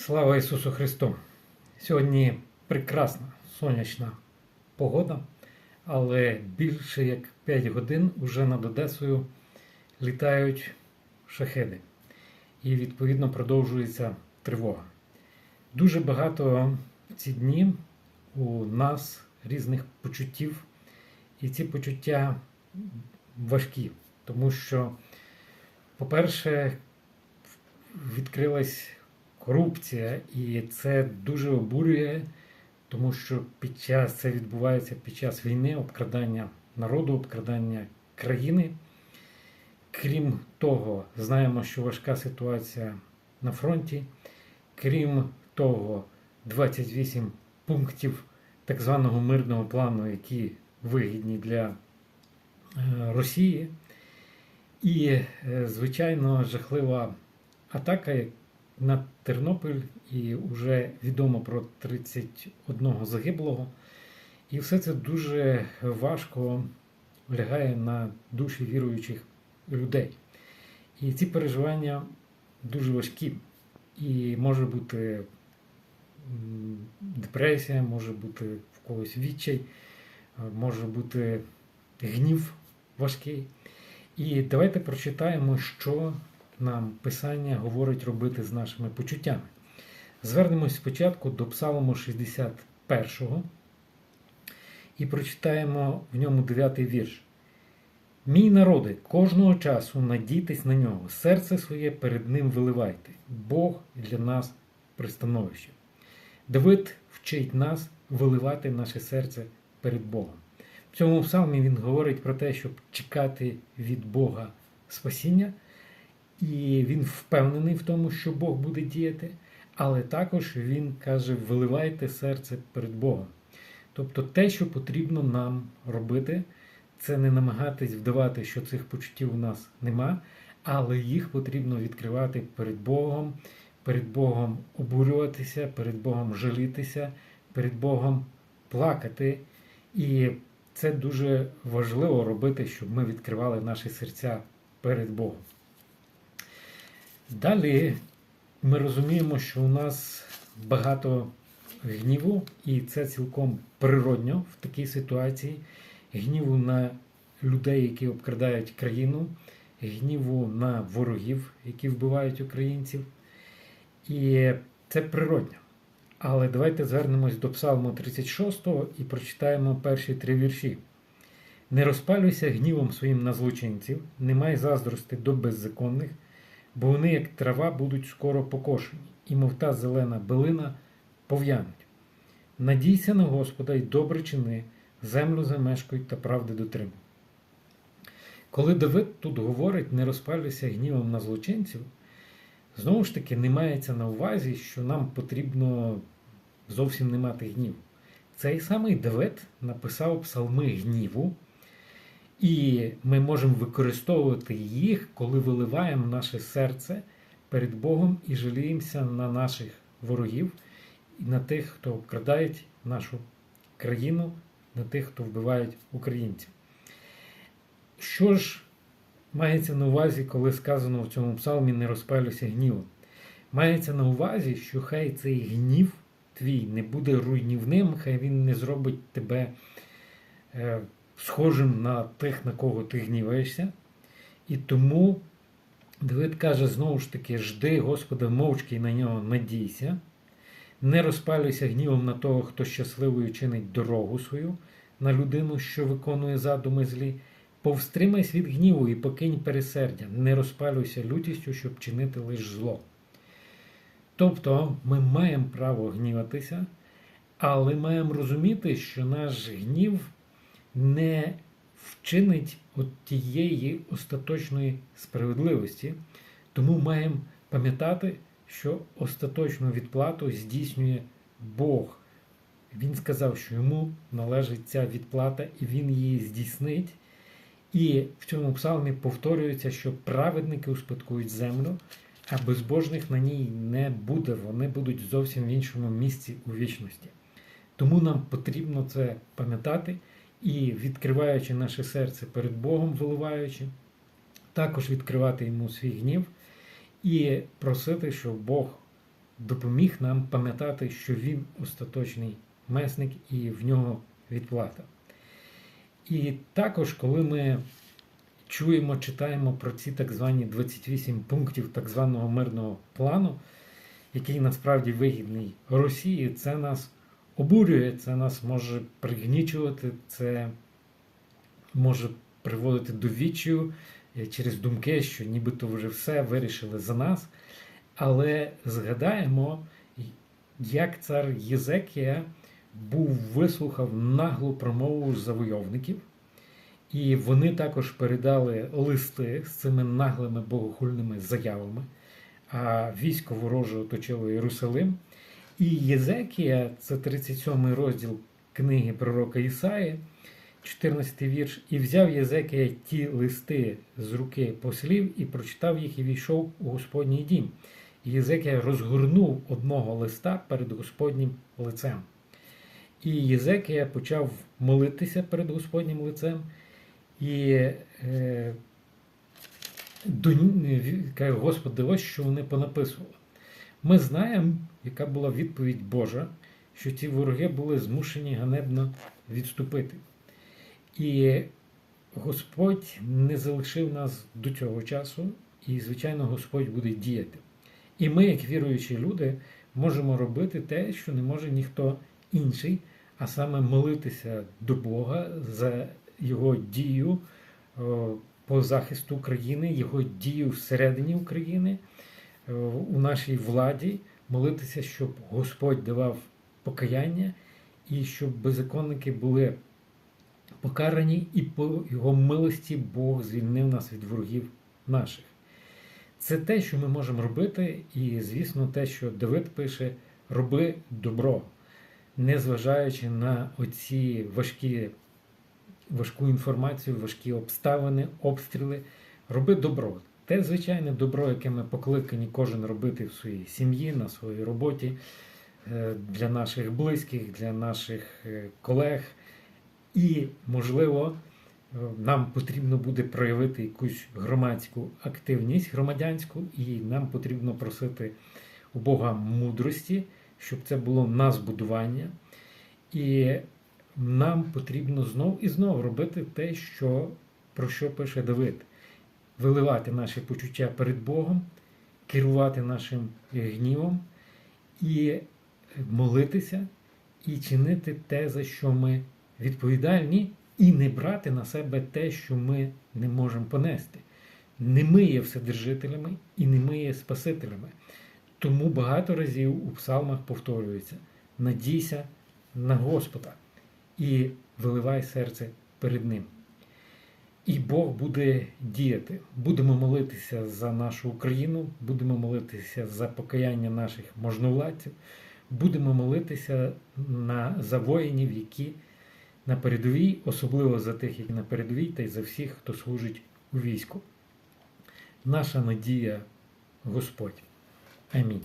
Слава Ісусу Христу! Сьогодні прекрасна сонячна погода, але більше як 5 годин уже над Одесою літають шахеди. І відповідно продовжується тривога. Дуже багато в ці дні у нас різних почуттів, і ці почуття важкі, тому що, по-перше, відкрилась корупція, і це дуже обурює, тому що під час це відбувається під час війни, обкрадання народу, обкрадання країни. Крім того, знаємо, що важка ситуація на фронті. Крім того, 28 пунктів так званого мирного плану, які вигідні для е, Росії. І, е, звичайно, жахлива атака на Тернопіль, і вже відомо про 31 загиблого. І все це дуже важко лягає на душі віруючих людей. І ці переживання дуже важкі. І може бути депресія, може бути в когось відчай, може бути гнів важкий. І давайте прочитаємо, що нам Писання говорить робити з нашими почуттями. Звернемось спочатку до Псалму 61 і прочитаємо в ньому 9 вірш. Мій народи, кожного часу надійтесь на нього, серце своє перед ним виливайте. Бог для нас пристановище. Давид вчить нас виливати наше серце перед Богом. В цьому псалмі він говорить про те, щоб чекати від Бога спасіння, і він впевнений в тому, що Бог буде діяти, але також він каже: виливайте серце перед Богом. Тобто те, що потрібно нам робити, це не намагатись вдавати, що цих почуттів у нас нема, але їх потрібно відкривати перед Богом, перед Богом обурюватися, перед Богом жалітися, перед Богом плакати. І це дуже важливо робити, щоб ми відкривали наші серця перед Богом. Далі ми розуміємо, що у нас багато гніву, і це цілком природньо в такій ситуації. Гніву на людей, які обкрадають країну, гніву на ворогів, які вбивають українців. І це природньо. Але давайте звернемось до Псалму 36 і прочитаємо перші три вірші. Не розпалюйся гнівом своїм на злочинців, не май заздрости до беззаконних, бо вони, як трава, будуть скоро покошені, і мов та зелена билина пов'януть. Надійся на Господа й добре чини, землю замешкуй та правди дотримуй. Коли Давид тут говорить, не розпалюйся гнівом на злочинців, знову ж таки не мається на увазі, що нам потрібно зовсім не мати гніву. Цей самий Давид написав псалми гніву, і ми можемо використовувати їх, коли виливаємо наше серце перед Богом і жаліємося на наших ворогів, і на тих, хто обкрадають нашу країну, на тих, хто вбивають українців. Що ж мається на увазі, коли сказано в цьому псалмі не розпалюйся гнівом? Мається на увазі, що хай цей гнів твій не буде руйнівним, хай він не зробить тебе е, схожим на тих, на кого ти гніваєшся. І тому Давид каже знову ж таки: жди Господа мовчки і на нього надійся, не розпалюйся гнівом на того, хто щасливою чинить дорогу свою, на людину, що виконує задуми злі. Повстримайся від гніву і покинь пересердя, не розпалюйся лютістю, щоб чинити лише зло. Тобто ми маємо право гніватися, але маємо розуміти, що наш гнів не вчинить от тієї остаточної справедливості, тому маємо пам'ятати, що остаточну відплату здійснює Бог. Він сказав, що йому належить ця відплата, і він її здійснить. І в цьому псалмі повторюється, що праведники успадкують землю, а безбожних на ній не буде. Вони будуть зовсім в іншому місці у вічності. Тому нам потрібно це пам'ятати і, відкриваючи наше серце перед Богом, виливаючи, також відкривати йому свій гнів і просити, щоб Бог допоміг нам пам'ятати, що він остаточний месник і в нього відплата. І також, коли ми чуємо, читаємо про ці так звані 28 пунктів так званого мирного плану, який насправді вигідний Росії, це нас обурює, це нас може пригнічувати, це може приводити до відчаю е, через думки, що нібито вже все вирішили за нас. Але згадаємо, як цар Єзекія був вислухав наглу промову завойовників, і вони також передали листи з цими наглими богохульними заявами. А військо вороже оточило Єрусалим. І Єзекія, це 37 розділ книги пророка Ісаї, 14 вірш, і взяв Єзекія ті листи з руки послів і прочитав їх і війшов у Господній дім. І Єзекія розгорнув одного листа перед Господнім лицем. І Єзекія почав молитися перед Господнім лицем. І е, до, каже, Господи, ось що вони понаписували. Ми знаємо, яка була відповідь Божа, що ці вороги були змушені ганебно відступити. І Господь не залишив нас до цього часу, і, звичайно, Господь буде діяти. І ми, як віруючі люди, можемо робити те, що не може ніхто інший, а саме молитися до Бога за Його дію по захисту України, Його дію всередині України, у нашій владі, молитися, щоб Господь давав покаяння і щоб беззаконники були покарані, і по Його милості Бог звільнив нас від ворогів наших. Це те, що ми можемо робити, і, звісно, те, що Давид пише: роби добро, незважаючи на оці важкі, важку інформацію, важкі обставини, обстріли, роби добро. Те звичайне добро, яке ми покликані кожен робити в своїй сім'ї, на своїй роботі, е, для наших близьких, для наших е, колег. І, можливо, е, нам потрібно буде проявити якусь громадську активність громадянську, і нам потрібно просити у Бога мудрості, щоб це було на збудування. І нам потрібно знов і знов робити те, що, про що пише Давид. Виливати наші почуття перед Богом, керувати нашим гнівом і молитися, і чинити те, за що ми відповідальні, і не брати на себе те, що ми не можемо понести. Не ми є вседержителями і не ми є спасителями. Тому багато разів у псалмах повторюється: надійся на Господа і виливай серце перед Ним. І Бог буде діяти. Будемо молитися за нашу Україну, будемо молитися за покаяння наших можновладців, будемо молитися на, за воїнів, які на передовій, особливо за тих, які на передовій, та й за всіх, хто служить у війську. Наша надія Господь. Амінь.